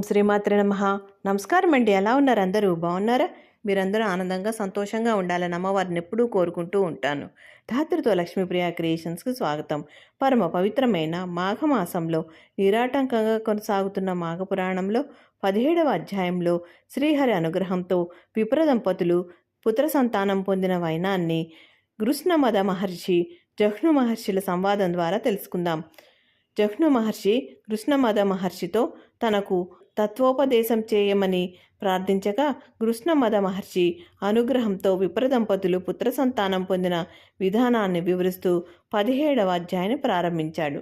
ఓం శ్రీమాత్రి నమ. నమస్కారం అండి. ఎలా ఉన్నారు అందరూ? బాగున్నారా? మీరందరూ ఆనందంగా సంతోషంగా ఉండాలని అమ్మవారిని ఎప్పుడూ కోరుకుంటూ ఉంటాను. ధాతృతో లక్ష్మీప్రియ క్రియేషన్స్కి స్వాగతం. పరమ పవిత్రమైన మాఘమాసంలో నిరాటంకంగా కొనసాగుతున్న మాఘపురాణంలో పదిహేడవ అధ్యాయంలో శ్రీహరి అనుగ్రహంతో విప్ర దంపతులు పుత్ర సంతానం పొందిన వైనాన్ని కృష్ణమద మహర్షి జహ్ను మహర్షుల సంవాదం ద్వారా తెలుసుకుందాం. జహ్ను మహర్షి కృష్ణమద మహర్షితో తనకు తత్వోపదేశం చేయమని ప్రార్థించగా కృష్ణమద మహర్షి అనుగ్రహంతో విప్రదంపతులు పుత్ర సంతానం పొందిన విధానాన్ని వివరిస్తూ పదిహేడవ అధ్యాయాన్ని ప్రారంభించాడు.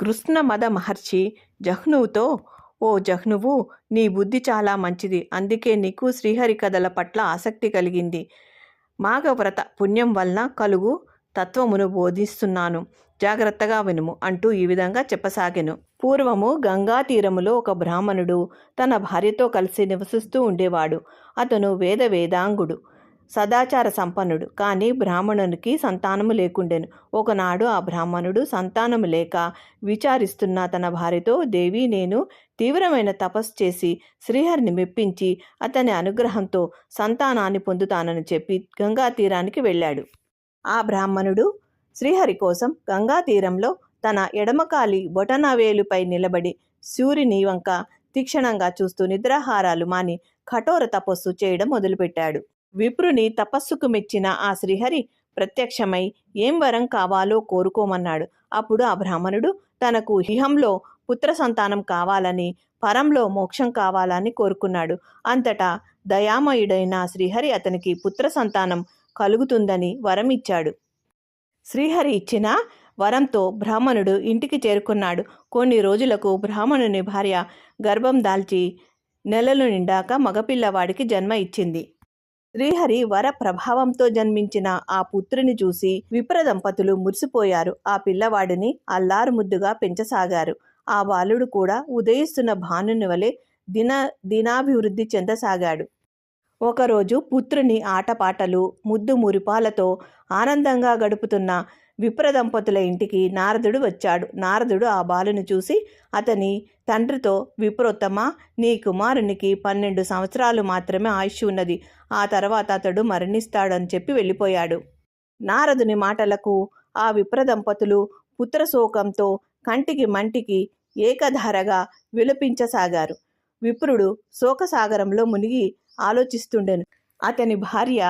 కృష్ణమద మహర్షి జహ్నువుతో ఓ జహ్నువు నీ బుద్ధి చాలా మంచిది. అందుకే నీకు శ్రీహరి కథల పట్ల ఆసక్తి కలిగింది. మాఘవ్రత పుణ్యం వలన కలుగు తత్వమును బోధిస్తున్నాను. జాగ్రత్తగా వినుము అంటూ ఈ విధంగా చెప్పసాగెను. పూర్వము గంగా తీరములో ఒక బ్రాహ్మణుడు తన భార్యతో కలిసి నివసిస్తూ ఉండేవాడు. అతను వేద వేదాంగుడు సదాచార సంపన్నుడు. కానీ బ్రాహ్మణునికి సంతానము లేకుండెను. ఒకనాడు ఆ బ్రాహ్మణుడు సంతానము లేక విచారిస్తున్న తన భార్యతో దేవి నేను తీవ్రమైన తపస్సు చేసి శ్రీహరిని మెప్పించి అతని అనుగ్రహంతో సంతానాన్ని పొందుతానని చెప్పి గంగా తీరానికి వెళ్ళాడు. ఆ బ్రాహ్మణుడు శ్రీహరి కోసం గంగా తీరంలో తన ఎడమకాలి బొటనవేలుపై నిలబడి సూర్యుని వంక తీక్షణంగా చూస్తూ నిద్రాహారాలు మాని కఠోర తపస్సు చేయడం మొదలుపెట్టాడు. విప్రుని తపస్సుకు మెచ్చిన ఆ శ్రీహరి ప్రత్యక్షమై ఏం వరం కావాలో కోరుకోమన్నాడు. అప్పుడు ఆ బ్రాహ్మణుడు తనకు హిహంలో పుత్ర సంతానం కావాలని పరంలో మోక్షం కావాలని కోరుకున్నాడు. అంతటా దయామయుడైన శ్రీహరి అతనికి పుత్ర సంతానం కలుగుతుందని వరం ఇచ్చాడు శ్రీహరి ఇచ్చిన వరంతో బ్రాహ్మణుడు ఇంటికి చేరుకున్నాడు. కొన్ని రోజులకు బ్రాహ్మణుని భార్య గర్భం దాల్చి నెలలు నిండాక మగపిల్లవాడికి జన్మ ఇచ్చింది. శ్రీహరి వర ప్రభావంతో జన్మించిన ఆ పుత్రుని చూసి విప్ర దంపతులు మురిసిపోయారు. ఆ పిల్లవాడిని అల్లారు ముద్దుగా పెంచసాగారు. ఆ బాలుడు కూడా ఉదయిస్తున్న భానుని వలె దిన దినాభివృద్ధి చెందసాగాడు. ఒకరోజు పుత్రుని ఆటపాటలు ముద్దు మురిపాలతో ఆనందంగా గడుపుతున్న విప్ర దంపతుల ఇంటికి నారదుడు వచ్చాడు. నారదుడు ఆ బాలుని చూసి అతని తండ్రితో విప్రోత్తమ నీ కుమారునికి పన్నెండు సంవత్సరాలు మాత్రమే ఆయుష్ ఉన్నది. ఆ తర్వాత అతడు మరణిస్తాడని చెప్పి వెళ్ళిపోయాడు. నారదుని మాటలకు ఆ విప్ర దంపతులు పుత్రశోకంతో కంటికి మంటికి ఏకధారగా విలపించసాగారు. విప్రుడు శోకసాగరంలో మునిగి ఆలోచిస్తుండెను. అతని భార్య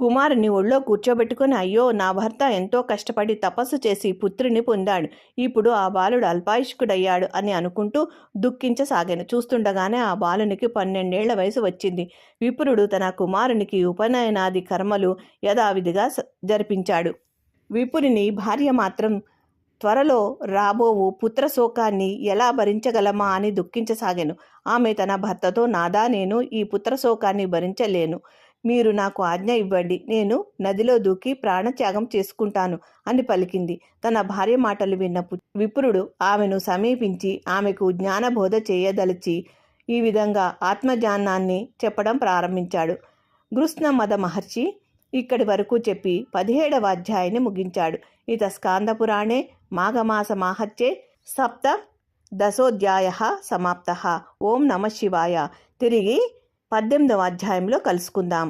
కుమారుని ఒళ్ళో కూర్చోబెట్టుకుని అయ్యో నా భర్త ఎంతో కష్టపడి తపస్సు చేసి పుత్రుని పొందాడు. ఇప్పుడు ఆ బాలుడు అల్పాయుష్కుడయ్యాడు అని అనుకుంటూ దుఃఖించసాగాను. చూస్తుండగానే ఆ బాలునికి పన్నెండేళ్ళ వయసు వచ్చింది. విప్రుడు తన కుమారునికి ఉపనయనాది కర్మలు యథావిధిగా జరిపించాడు. విపురిని భార్య మాత్రం త్వరలో రాబోవు పుత్రశోకాన్ని ఎలా భరించగలమా అని దుఃఖించసాగాను. ఆమె తన భర్తతో నాదా నేను ఈ పుత్రశోకాన్ని భరించలేను. మీరు నాకు ఆజ్ఞ ఇవ్వండి. నేను నదిలో దూకి ప్రాణత్యాగం చేసుకుంటాను అని పలికింది. తన భార్య మాటలు విన్న పు- విప్రుడు ఆమెను సమీపించి ఆమెకు జ్ఞానబోధ చేయదలిచి ఈ విధంగా ఆత్మజ్ఞానాన్ని చెప్పడం ప్రారంభించాడు. గృష్ణమద మహర్షి ఇక్కడి వరకు చెప్పి పదిహేడవ అధ్యాయాన్ని ముగించాడు. ఇత స్కాందపురాణే మాఘమాస మాహత్యే సప్త దశోధ్యాయ సమాప్త. ఓం నమ శివాయ. తిరిగి పద్దెనిమిదవ అధ్యాయంలో కలుసుకుందాం.